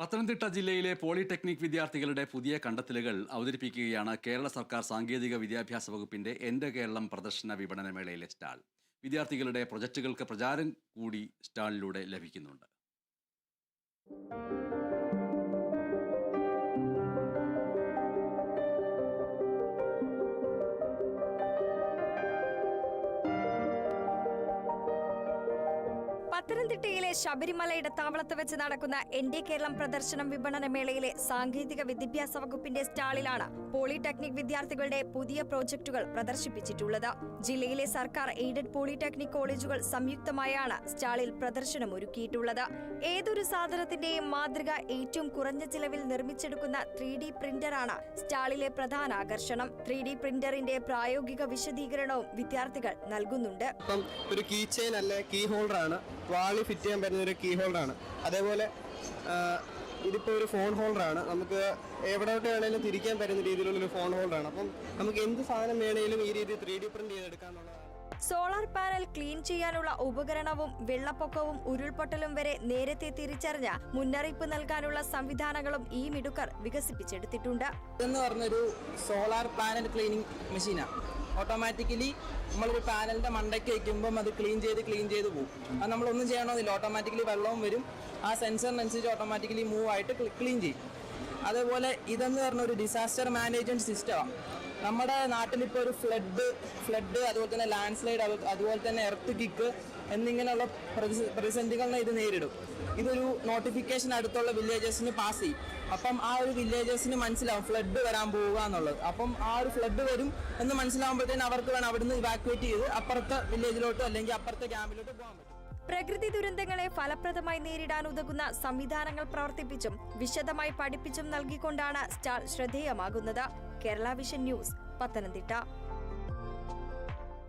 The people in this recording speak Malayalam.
പത്തനംതിട്ട ജില്ലയിലെ പോളിടെക്നിക് വിദ്യാർത്ഥികളുടെ പുതിയ കണ്ടെത്തലുകൾ അവതരിപ്പിക്കുകയാണ് കേരള സർക്കാർ സാങ്കേതിക വിദ്യാഭ്യാസ വകുപ്പിന്റെ എന്റെ കേരളം പ്രദർശന വിപണന മേളയിലെ സ്റ്റാൾ. വിദ്യാർത്ഥികളുടെ പ്രൊജക്ടുകൾക്ക് പ്രചാരം കൂടി സ്റ്റാളിലൂടെ ലഭിക്കുന്നുണ്ട്. പത്തനംതിട്ടയിലെ ശബരിമല ഇടത്താവളത്ത് വെച്ച് നടക്കുന്ന എൻ ഡി കേരളം പ്രദർശനം വിപണന മേളയിലെ സാങ്കേതിക വിദ്യാഭ്യാസ വകുപ്പിന്റെ സ്റ്റാളിലാണ് പോളിടെക്നിക് വിദ്യാർത്ഥികളുടെ പുതിയ പ്രോജക്ടുകൾ പ്രദർശിപ്പിച്ചിട്ടുള്ളത്. ജില്ലയിലെ സർക്കാർ എയ്ഡഡ് പോളിടെക്നിക് കോളേജുകൾ സംയുക്തമായാണ് സ്റ്റാളിൽ പ്രദർശനം ഒരുക്കിയിട്ടുള്ളത്. ഏതൊരു സാധനത്തിന്റെയും മാതൃക ഏറ്റവും കുറഞ്ഞ ചിലവിൽ നിർമ്മിച്ചെടുക്കുന്ന ത്രീ ഡി പ്രിന്ററാണ് സ്റ്റാളിലെ പ്രധാന ആകർഷണം. ത്രീ ഡി പ്രിന്ററിന്റെ പ്രായോഗിക വിശദീകരണവും വിദ്യാർത്ഥികൾ നൽകുന്നുണ്ട്. ഒരു കീ ചെയിൻ അല്ലെ കീ ഹോൾഡർ ആണ് വാളി ഫിറ്റ് ചെയ്യാൻ പറ്റുന്ന ഒരു കീ ഹോൾഡാണ് അതേപോലെ ഇതിപ്പോൾ ഒരു ഫോൺ ഹോൾഡർ ആണ്. നമുക്ക് എവിടോട്ട് വേണേലും തിരിക്കാൻ പറ്റുന്ന രീതിയിലുള്ള ഒരു ഫോൺ ഹോൾഡർ ആണ്. അപ്പം നമുക്ക് എന്ത് സാധനം വേണേലും ഈ രീതിയിൽ ത്രീ ഡി പ്രിന്റ് ചെയ്തെടുക്കാന്നുള്ളതാണ്. സോളാർ പാനൽ ക്ലീൻ ചെയ്യാനുള്ള ഉപകരണവും വെള്ളപ്പൊക്കവും ഉരുൾപൊട്ടലും വരെ നേരത്തെ തിരിച്ചറിഞ്ഞ മുന്നറിയിപ്പ് നൽകാനുള്ള സംവിധാനങ്ങളും ഈ മിടുക്കർ വികസിപ്പിച്ചെടുത്തിട്ടുണ്ട്. എന്ന് പറഞ്ഞൊരു സോളാർ പാനൽ ക്ലീനിങ് മെഷീനാണ് ഓട്ടോമാറ്റിക്കലി നമ്മളൊരു പാനലിന്റെ മണ്ടയ്ക്ക് വയ്ക്കുമ്പം അത് ക്ലീൻ ചെയ്ത് ക്ലീൻ ചെയ്ത് പോകും അത് നമ്മളൊന്നും ചെയ്യണമെന്നില്ല. ഓട്ടോമാറ്റിക്കലി വെള്ളവും വരും. ആ സെൻസറിനനുസരിച്ച് ഓട്ടോമാറ്റിക്കലി മൂവ് ആയിട്ട് ക്ലീൻ ചെയ്യും. അതേപോലെ ഇതെന്ന് പറഞ്ഞ ഒരു ഡിസാസ്റ്റർ മാനേജ്മെന്റ് സിസ്റ്റമാണ് നമ്മുടെ നാട്ടിൽ നാട്ടിലിപ്പോൾ ഒരു ഫ്ലഡ് ഫ്ലഡ് അതുപോലെ തന്നെ ലാൻഡ് സ്ലൈഡ് അതുപോലെ തന്നെ എർത്ത് കിക്ക് എന്നിങ്ങനെയുള്ള പ്രതിസ- പ്രതിസന്ധികളെ ഇത് നേരിടും. ഇതൊരു നോട്ടിഫിക്കേഷൻ അടുത്തുള്ള വില്ലേജസിന് പാസ് ചെയ്യും. അപ്പം ആ ഒരു വില്ലേജസിന് മനസ്സിലാവും ഫ്ലഡ് വരാൻ പോവുക എന്നുള്ളത്. അപ്പം ആ ഒരു ഫ്ലഡ് വരും എന്ന് മനസ്സിലാവുമ്പോഴത്തേന് അവർക്ക് വേണം അവിടുന്ന് ഇവാക്യുവേറ്റ് ചെയ്ത് അപ്പുറത്തെ വില്ലേജിലോട്ടോ അല്ലെങ്കിൽ അപ്പുറത്തെ ക്യാമ്പിലോട്ട് പോകാൻ പറ്റും. പ്രകൃതി ദുരന്തങ്ങളെ ഫലപ്രദമായി നേരിടാൻ ഉതകുന്ന സംവിധാനങ്ങൾ പ്രവർത്തിപ്പിച്ചും വിശദമായി പഠിപ്പിച്ചും നൽകിക്കൊണ്ടാണ് stall ശ്രദ്ധേയമാകുന്നത്. Kerala vision news Pathanamthitta.